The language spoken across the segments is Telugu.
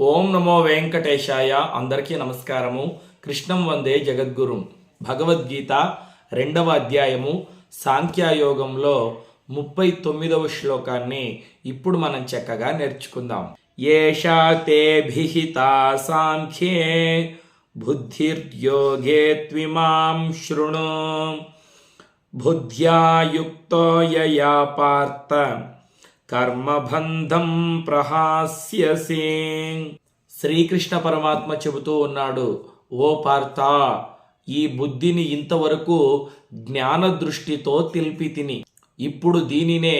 ఓం నమో వెంకటేశాయ. అందరికీ నమస్కారము. కృష్ణం వందే జగద్గురుం. భగవద్గీత రెండవ అధ్యాయము. సాంఖ్యయోగంలో ముప్పై తొమ్మిదవ శ్లోకాన్ని ఇప్పుడు మనం చక్కగా నేర్చుకుందాం. ఏషా తే భిహితా సాంఖ్యే బుద్ధిర్యోగే త్విమాం శృణు. బుద్ధ్యాయుక్తో యయా పార్థ. కర్మబంధం ప్రహాస్యసే. శ్రీకృష్ణ పరమాత్మ చెబుతూ ఉన్నాడు ఓ పార్థ ఈ బుద్ధిని ఇంతవరకు జ్ఞాన దృష్టితో తెలిపి తిని. ఇప్పుడు దీనినే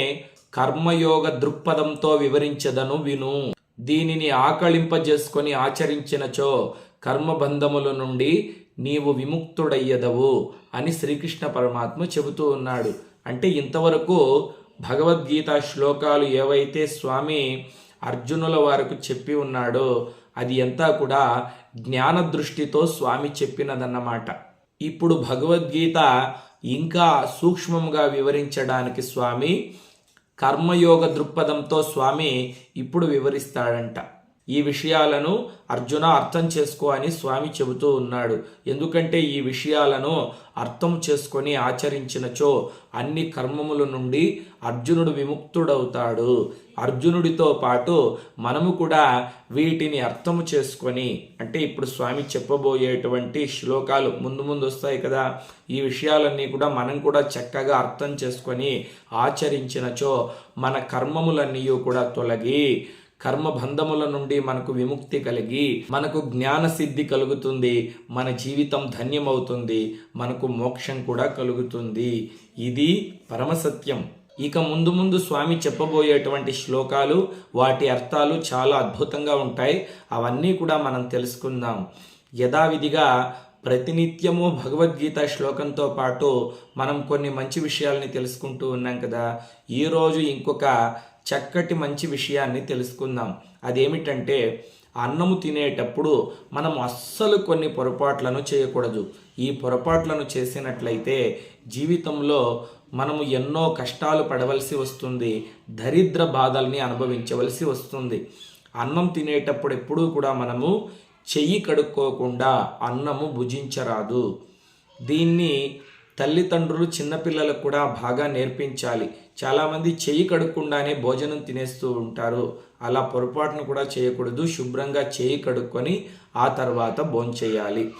కర్మయోగ దృక్పథంతో వివరించదను విను. దీనిని ఆకళింపజేసుకొని ఆచరించినచో కర్మబంధముల నుండి నీవు విముక్తుడయ్యదవు అని శ్రీకృష్ణ పరమాత్మ చెబుతూ ఉన్నాడు. అంటే ఇంతవరకు భగవద్గీత శ్లోకాలు ఏవైతే స్వామి అర్జునుల వారికి చెప్పి ఉన్నాడో అది అంతా కూడా జ్ఞాన దృష్టితో స్వామి చెప్పినదన్నమాట. ఇప్పుడు భగవద్గీత ఇంకా సూక్ష్మంగా వివరించడానికి స్వామి కర్మయోగ దృక్పథంతో స్వామి ఇప్పుడు వివరిస్తాడంట. ఈ విషయాలను అర్జున అర్థం చేసుకో అని స్వామి చెబుతూ ఉన్నాడు. ఎందుకంటే ఈ విషయాలను అర్థం చేసుకొని ఆచరించినచో అన్ని కర్మముల నుండి అర్జునుడు విముక్తుడవుతాడు. అర్జునుడితో పాటు మనము కూడా వీటిని అర్థం చేసుకొని అంటే ఇప్పుడు స్వామి చెప్పబోయేటువంటి శ్లోకాలు ముందు ముందు వస్తాయి కదా ఈ విషయాలన్నీ కూడా మనం కూడా చక్కగా అర్థం చేసుకొని ఆచరించినచో మన కర్మములన్నీ కూడా తొలగి కర్మబంధముల నుండి మనకు విముక్తి కలిగి మనకు జ్ఞాన సిద్ధి కలుగుతుంది మన జీవితం ధన్యమవుతుంది మనకు మోక్షం కూడా కలుగుతుంది. ఇది పరమసత్యం. ఇక ముందు ముందు స్వామి చెప్పబోయేటువంటి శ్లోకాలు వాటి అర్థాలు చాలా అద్భుతంగా ఉంటాయి. అవన్నీ కూడా మనం తెలుసుకుందాం. యథావిధిగా ప్రతినిత్యము భగవద్గీత శ్లోకంతో పాటు మనం కొన్ని మంచి విషయాల్ని తెలుసుకుంటూ ఉన్నాం కదా. ఈరోజు ఇంకొక చక్కటి మంచి విషయాన్ని తెలుసుకుందాం. అదేమిటంటే అన్నము తినేటప్పుడు మనం అస్సలు కొన్ని పొరపాట్లను చేయకూడదు. ఈ పొరపాట్లను చేసినట్లయితే జీవితంలో మనము ఎన్నో కష్టాలు పడవలసి వస్తుంది. దరిద్ర బాధల్ని అనుభవించవలసి వస్తుంది. అన్నం తినేటప్పుడు ఎప్పుడూ కూడా మనము చెయ్యి కడుక్కోకుండా అన్నము భుజించరాదు. దీన్ని తల్లిదండ్రులు చిన్నపిల్లలకు కూడా బాగా నేర్పించాలి. చాలామంది చెయ్యి కడుక్కుండానే భోజనం తినేస్తూ ఉంటారు. అలా పొరపాటును కూడా చేయకూడదు. శుభ్రంగా చేయి కడుక్కొని ఆ తర్వాత భోంచేయాలి.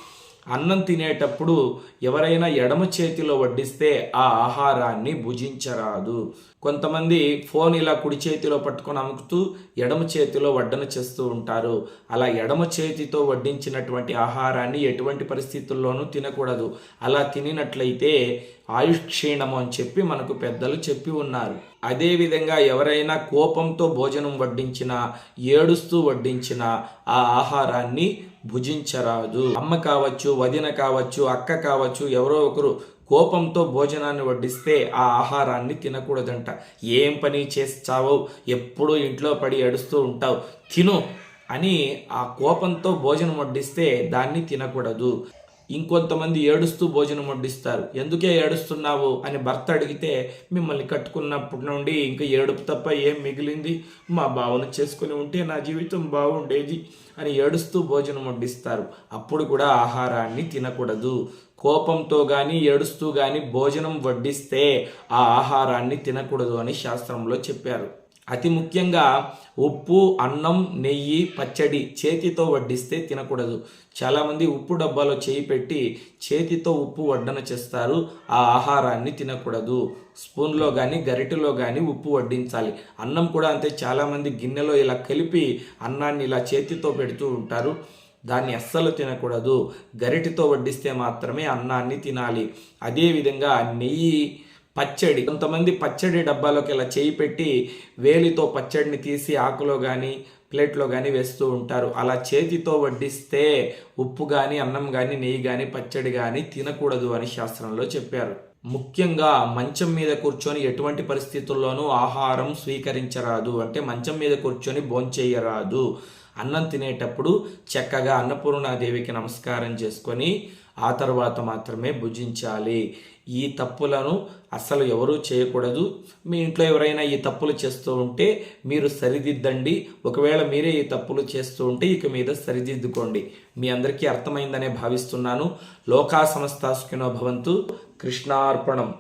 అన్నం తినేటప్పుడు ఎవరైనా ఎడమ చేతిలో వడ్డిస్తే ఆ ఆహారాన్ని భుజించరాదు. కొంతమంది ఫోన్ ఇలా కుడి చేతిలో పట్టుకొని అముకుతూ ఎడమ చేతిలో వడ్డన చేస్తూ ఉంటారు. అలా ఎడమ చేతితో వడ్డించినటువంటి ఆహారాన్ని ఎటువంటి పరిస్థితుల్లోనూ తినకూడదు. అలా తినినట్లయితే ఆయుష్ క్షీణము అని చెప్పి మనకు పెద్దలు చెప్పి ఉన్నారు. అదేవిధంగా ఎవరైనా కోపంతో భోజనం వడ్డించినా ఏడుస్తూ వడ్డించినా ఆ ఆహారాన్ని భుజించరాదు. అమ్మ కావచ్చు వదిన కావచ్చు అక్క కావచ్చు ఎవరో ఒకరు కోపంతో భోజనాన్ని వడ్డిస్తే ఆ ఆహారాన్ని తినకూడదంట. ఏం పని చేస్తావో ఎప్పుడూ ఇంట్లో పడి ఏడుస్తూ ఉంటావు తిను అని ఆ కోపంతో భోజనం వడ్డిస్తే దాన్ని తినకూడదు. ఇంకొంతమంది ఏడుస్తూ భోజనం వడ్డిస్తారు. ఎందుకే ఏడుస్తున్నావు? అని భర్త అడిగితే మిమ్మల్ని కట్టుకున్నప్పటి నుండి ఇంకా ఏడుపు తప్ప ఏం మిగిలింది? మా భావన చేసుకుని ఉంటే నా జీవితం బాగుండేది అని ఏడుస్తూ భోజనం వడ్డిస్తారు. అప్పుడు కూడా ఆహారాన్ని తినకూడదు. కోపంతో కానీ ఏడుస్తూ కానీ భోజనం వడ్డిస్తే ఆ ఆహారాన్ని తినకూడదు అని శాస్త్రంలో చెప్పారు. అతి ముఖ్యంగా ఉప్పు అన్నం నెయ్యి పచ్చడి చేతితో వడ్డిస్తే తినకూడదు. చాలామంది ఉప్పు డబ్బాలో చేయి పెట్టి చేతితో ఉప్పు వడ్డన చేస్తారు. ఆ ఆహారాన్ని తినకూడదు. స్పూన్లో కానీ గరిటెలో కానీ ఉప్పు వడ్డించాలి. అన్నం కూడా అంతే. చాలామంది గిన్నెలో ఇలా కలిపి అన్నాన్ని ఇలా చేతితో పెడుతూ ఉంటారు. దాన్ని అస్సలు తినకూడదు. గరిటితో వడ్డిస్తే మాత్రమే అన్నాన్ని తినాలి. అదేవిధంగా నెయ్యి పచ్చడి. కొంతమంది పచ్చడి డబ్బాలోకి ఇలా చేయి పెట్టి వేలితో పచ్చడిని తీసి ఆకులో కానీ ప్లేట్లో కానీ వేస్తూ ఉంటారు. అలా చేతితో వడ్డిస్తే ఉప్పు కానీ అన్నం కానీ నెయ్యి కానీ పచ్చడి కానీ తినకూడదు అని శాస్త్రంలో చెప్పారు. ముఖ్యంగా మంచం మీద కూర్చొని ఎటువంటి పరిస్థితుల్లోనూ ఆహారం స్వీకరించరాదు. అంటే మంచం మీద కూర్చొని భోంచేయరాదు. అన్నం తినేటప్పుడు చక్కగా అన్నపూర్ణాదేవికి నమస్కారం చేసుకొని ఆ తర్వాత మాత్రమే భుజించాలి. ఈ తప్పులను అస్సలు ఎవరూ చేయకూడదు. మీ ఇంట్లో ఎవరైనా ఈ తప్పులు చేస్తూ ఉంటే మీరు సరిదిద్దండి. ఒకవేళ మీరే ఈ తప్పులు చేస్తూ ఉంటే ఇక మీద సరిదిద్దుకోండి. మీ అందరికీ అర్థమైందనే భావిస్తున్నాను. లోకా సమస్తాసుకినో భవంతు కృష్ణార్పణం.